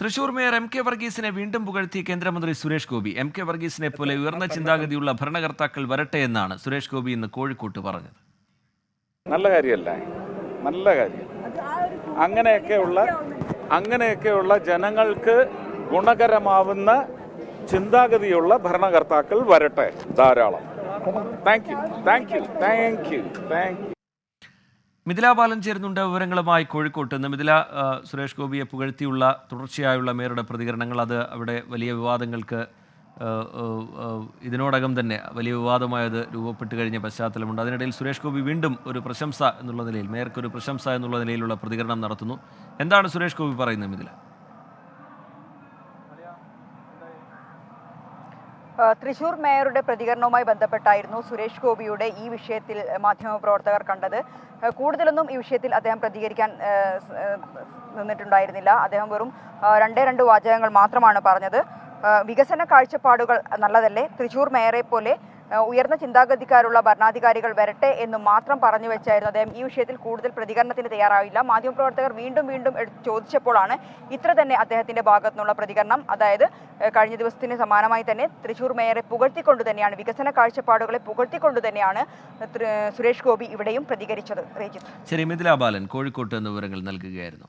Thrissur mayor M K വർഗീസിനെ വീണ്ടും പുകഴ്ത്തി കേന്ദ്രമന്ത്രി സുരേഷ് ഗോപി. എം കെ വർഗീസിനെ പോലെ ഉയർന്ന ചിന്താഗതിയുള്ള ഭരണകർത്താക്കൾ വരട്ടെ എന്നാണ് സുരേഷ് ഗോപി ഇന്ന് കോഴിക്കോട്ട് പറഞ്ഞത്. നല്ല കാര്യമല്ല. നല്ല കാര്യം. അങ്ങനെയൊക്കെയുള്ള അങ്ങനെയൊക്കെയുള്ള ജനങ്ങൾക്ക് ഗുണകരമാവുന്ന ചിന്താഗതിയുള്ള ഭരണകർത്താക്കൾ വരട്ടെ ധാരാളം. Thank you thank you thank you thank you Mithila Balan ചേരുന്നുണ്ട്. വിവരങ്ങളുമായി കോഴിക്കോട്ട് നിന്ന് മിഥില സുരേഷ് ഗോപിയെ പുകഴ്ത്തിയുള്ള തുടർച്ചയായുള്ള മേയറുടെ പ്രതികരണങ്ങൾ. അത് അവിടെ വലിയ വിവാദങ്ങൾക്ക് ഇതിനോടകം തന്നെ വലിയ വിവാദമായത് രൂപപ്പെട്ട് കഴിഞ്ഞ പശ്ചാത്തലമുണ്ട്. അതിനിടയിൽ സുരേഷ് ഗോപി വീണ്ടും ഒരു പ്രശംസ എന്നുള്ള നിലയിൽ മേയർക്ക് ഒരു പ്രശംസ എന്നുള്ള നിലയിലുള്ള പ്രതികരണം നടത്തുന്നു. എന്താണ് സുരേഷ് ഗോപി പറയുന്നത് മിഥില? തൃശൂർ മേയറുടെ പ്രതികരണവുമായി ബന്ധപ്പെട്ടായിരുന്നു സുരേഷ് ഗോപിയുടെ ഈ വിഷയത്തിൽ മാധ്യമപ്രവർത്തകർ കണ്ടത്. കൂടുതലൊന്നും ഈ വിഷയത്തിൽ അദ്ദേഹം പ്രതികരിക്കാൻ നിന്നിട്ടുണ്ടായിരുന്നില്ല. അദ്ദേഹം വെറും രണ്ടേ രണ്ട് വാചകങ്ങൾ മാത്രമാണ് പറഞ്ഞത്. വികസന കാഴ്ചപ്പാടുകൾ നല്ലതല്ലേ? തൃശൂർ മേയറെ പോലെ ഉയർന്ന ചിന്താഗതിക്കാരുള്ള ഭരണാധികാരികൾ വരട്ടെ എന്ന് മാത്രം പറഞ്ഞു വെച്ചായിരുന്നു അദ്ദേഹം. ഈ വിഷയത്തിൽ കൂടുതൽ പ്രതികരണത്തിന് തയ്യാറായില്ല. മാധ്യമപ്രവർത്തകർ വീണ്ടും വീണ്ടും ചോദിച്ചപ്പോഴാണ് ഇത്ര തന്നെ അദ്ദേഹത്തിന്റെ ഭാഗത്തു നിന്നുള്ള പ്രതികരണം. അതായത് കഴിഞ്ഞ ദിവസത്തിന് സമാനമായി തന്നെ തൃശൂർ മേയറെ പുകഴ്ത്തിക്കൊണ്ട് തന്നെയാണ് വികസന കാഴ്ചപ്പാടുകളെ പുകഴ്ത്തിക്കൊണ്ട് തന്നെയാണ് സുരേഷ് ഗോപി ഇവിടെയും പ്രതികരിച്ചത്. ബാലൻ കോഴിക്കോട്ട് വിവരങ്ങൾ നൽകുകയായിരുന്നു.